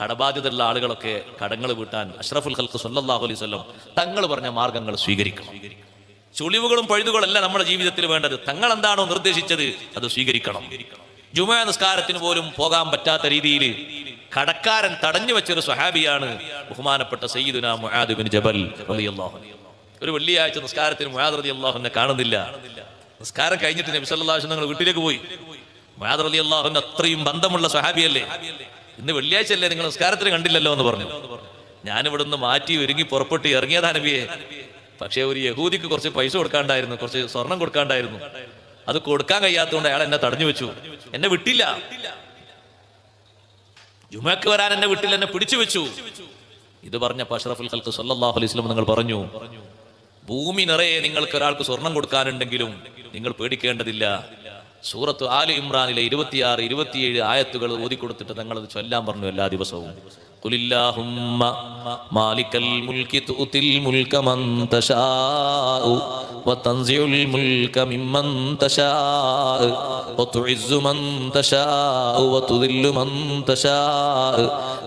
കടബാധ്യതയുള്ള ആളുകളൊക്കെ കടങ്ങൾ വീട്ടാൻ അഷ്റഫുൽ ഹൽക്ക് സല്ലാഹു അലൈഹി വസല്ലം തങ്ങൾ പറഞ്ഞ മാർഗങ്ങൾ സ്വീകരിക്കണം. ചുളിവുകളും പഴുതുകളല്ല നമ്മുടെ ജീവിതത്തിൽ വേണ്ടത്. തങ്ങൾ എന്താണോ നിർദ്ദേശിച്ചത് അത് സ്വീകരിക്കണം. ജുമാ നിസ്കാരത്തിന് പോലും പോകാൻ പറ്റാത്ത രീതിയിൽ കടക്കാരൻ തടഞ്ഞു വെച്ചൊരു സ്വഹാബിയാണ് ബഹുമാനപ്പെട്ട സയ്യിദുന മുആദ് ബിൻ ജബൽ റളിയല്ലാഹു. ഒരു വെള്ളിയാഴ്ച നിസ്കാരത്തിന് മുആദ് റളിയല്ലാഹുവിനെ കാണുന്നില്ല. നിസ്കാരം കഴിഞ്ഞിട്ട് നബി സല്ലല്ലാഹു അലൈഹി വസല്ലം വീട്ടിലേക്ക് പോയി. മുആദ് റളിയല്ലാഹുവിന് അത്രയും ബന്ധമുള്ള സ്വഹാബിയല്ലേ? ഇന്ന് വെള്ളിയാഴ്ച അല്ലേ നിങ്ങൾ നിസ്കാരത്തിന് കണ്ടില്ലല്ലോ എന്ന് പറഞ്ഞു. ഞാൻ ഇവിടുന്ന് മാറ്റി ഒരുങ്ങി പുറപ്പെട്ട് ഇറങ്ങിയതാ നബിയെ. പക്ഷേ ഒരു യഹൂദിക്ക് കുറച്ച് പൈസ കൊടുക്കാണ്ടായിരുന്നു കുറച്ച് സ്വർണം കൊടുക്കാണ്ടായിരുന്നു. അത് കൊടുക്കാൻ കഴിയാത്തതുകൊണ്ട് അയാൾ എന്നെ തടഞ്ഞു വെച്ചു. എന്നെ വിട്ടില്ല. ജുമക്ക് വരാൻ എന്നെ വിട്ടില്ല എന്നെ പിടിച്ചു വെച്ചു. ഇത് പറഞ്ഞ അഷ്റഫുൽ ഖൽക്ക് സല്ലാഹു അലൈഹി നിങ്ങൾ പറഞ്ഞു ഭൂമി നിറയെ നിങ്ങൾക്ക് ഒരാൾക്ക് സ്വർണം കൊടുക്കാനുണ്ടെങ്കിലും നിങ്ങൾ പേടിക്കേണ്ടതില്ല. സൂറത്ത് ആൽ ഇമ്രാനിലെ ഇരുപത്തിയാറ് ഇരുപത്തിയേഴ് ആയത്തുകൾ ഓതിക്കൊടുത്തിട്ട് തങ്ങൾ അത് ചൊല്ലാൻ പറഞ്ഞു എല്ലാ ദിവസവും. ഖുലില്ലാഹുമ്മ മാലിക്കൽ മുൽക്കി തുതിൽ മുൽക മൻ തശാഉ വതൻസിഉൽ മുൽക മിമ്മൻ തശാഉ വതുഇസ്സു മൻ തശാഉ വതുദില്ലു മൻ തശാഉ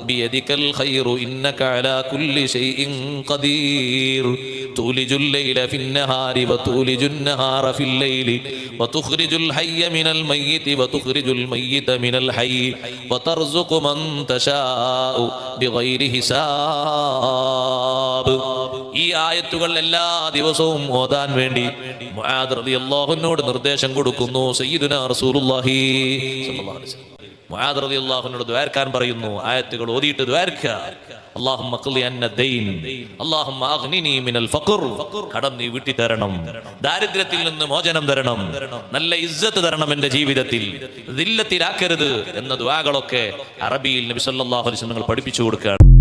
ബിയദിക്കൽ ഖൈറു ഇന്നക അലാ കുല്ലി ഷൈഇൻ ഖദീർ تولج الليل في النهار وتولج النهار في الليل وتخرج الحي من الميت وتخرج الميت من الحي وترزق من تشاء بغير حساب ഈ ആയത്തുകൾ എല്ലാ ദിവസവും ഓതാൻ വേണ്ടി മുആദ് റളിയല്ലാഹുവിനോട് നിർദ്ദേശം കൊടുക്കുന്നു സയ്യിദുനാ റസൂലുള്ളാഹി സ്വല്ലല്ലാഹു അലൈഹി വസല്ലം മുആദ് റളിയല്ലാഹുവിനോട് ദ്വാരക്കാൻ പറയുന്നു ആയത്തുകൾ ഓതിയിട്ട് ദ്വാരക്കുക അള്ളാഹുമ്മ അള്ളാഹുമ്മ അഗ്നിനി മിനൽ ഫഖർ. കടം നീ വിട്ടി തരണം ദാരിദ്ര്യത്തിൽ നിന്ന് മോചനം തരണം. നല്ല ഇസ്സത്ത് തരണം എന്റെ ജീവിതത്തിൽ. ദില്ലത്തിലാക്കരുത് എന്ന ദ്വാകളൊക്കെ അറബിയിൽ നബി സല്ലല്ലാഹു അലൈഹി വസല്ലം പഠിപ്പിച്ചു കൊടുക്കുകയാണ്.